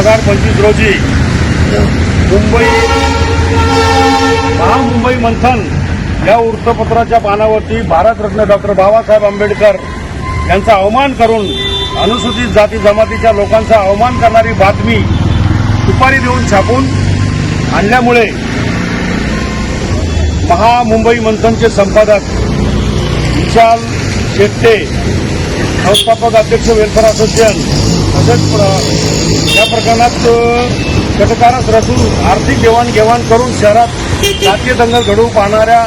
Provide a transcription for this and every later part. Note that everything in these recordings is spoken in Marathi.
हजार पंचवीस रोजी मुंबई महामुंबई मंथन या वृत्तपत्राच्या पानावरती भारतरत्न डॉक्टर बाबासाहेब आंबेडकर यांचा अवमान करून अनुसूचित जाती जमातीच्या लोकांचा अवमान करणारी बातमी दुपारी देऊन छापून आणल्यामुळे महामुंबई मंथनचे संपादक विशाल शेट्टे संस्थापक अध्यक्ष वेलफेअर असोसिएशन तसेच या प्रकरणात घटकारच कटकारच रचून आर्थिक देवाणघेवाण करून शहरात जातीय दंगल घडवू पाहणाऱ्या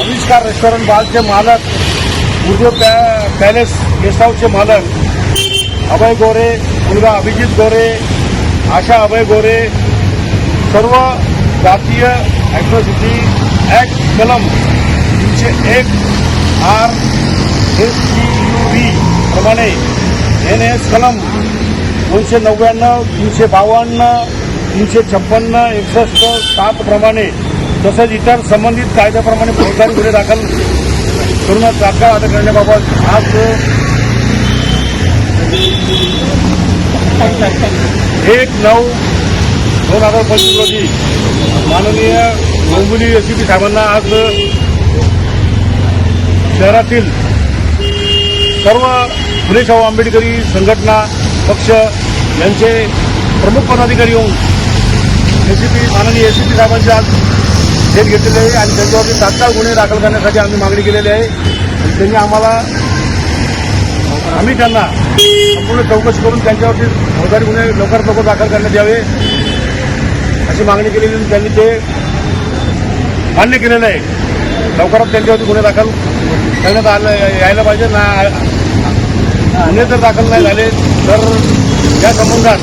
अविष्कार रेस्टॉरंट बारचे मालक उद्योग पॅ पॅलेस गेस्ट हाऊसचे मालक अभय गोरे मुलगा अभिजित गोरे आशा अभय गोरे सर्व जातीय ॲट्रॉसिटी ॲक्ट कलम तीनशे एक R S T U V प्रमाणे एन एस कलम दोनशे नव्याण्णव तीनशे बावन्न तीनशे छप्पन्न एकसष्ट सातप्रमाणे तसंच इतर संबंधित कायद्याप्रमाणे फौजदारी गुन्हे दाखल करून तात्काळ अटक करण्याबाबत आज एक नऊ दोन हजार पंचवीस रोजी माननीय डोंबिवली पी साहेबांना आज शहरातील सर्व फुले शाहू आंबेडकरी संघटना पक्ष यांचे प्रमुख पदाधिकारी येऊन एसीपी माननीय एसीपी साहेबांची आज भेट घेतलेली आहे आणि त्यांच्यावरती तात्काळ गुन्हे दाखल करण्यासाठी आम्ही मागणी केलेली आहे. त्यांनी आम्हाला आम्ही त्यांना संपूर्ण चौकशी करून त्यांच्यावरती फौजदारी गुन्हे लवकरात लवकर दाखल करण्यात यावे अशी मागणी केलेली त्यांनी ते मान्य केलेलं आहे. लवकरात त्यांच्यावरती गुन्हे दाखल करण्यात आलं यायला पाहिजे. ना गुन्हे जर दाखल नाही झाले. तर या संबंधात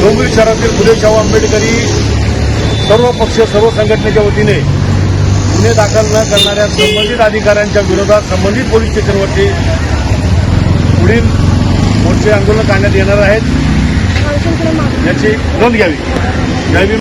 डोंबिवली शहरातील फुले शाहू आंबेडकरी सर्व पक्ष सर्व संघटनेच्या वतीने गुन्हे दाखल न करणाऱ्या संबंधित अधिकाऱ्यांच्या विरोधात संबंधित पोलीस स्टेशनवरती पुढील मोर्चे आंदोलन काढण्यात येणार आहेत. याची नोंद घ्यावी.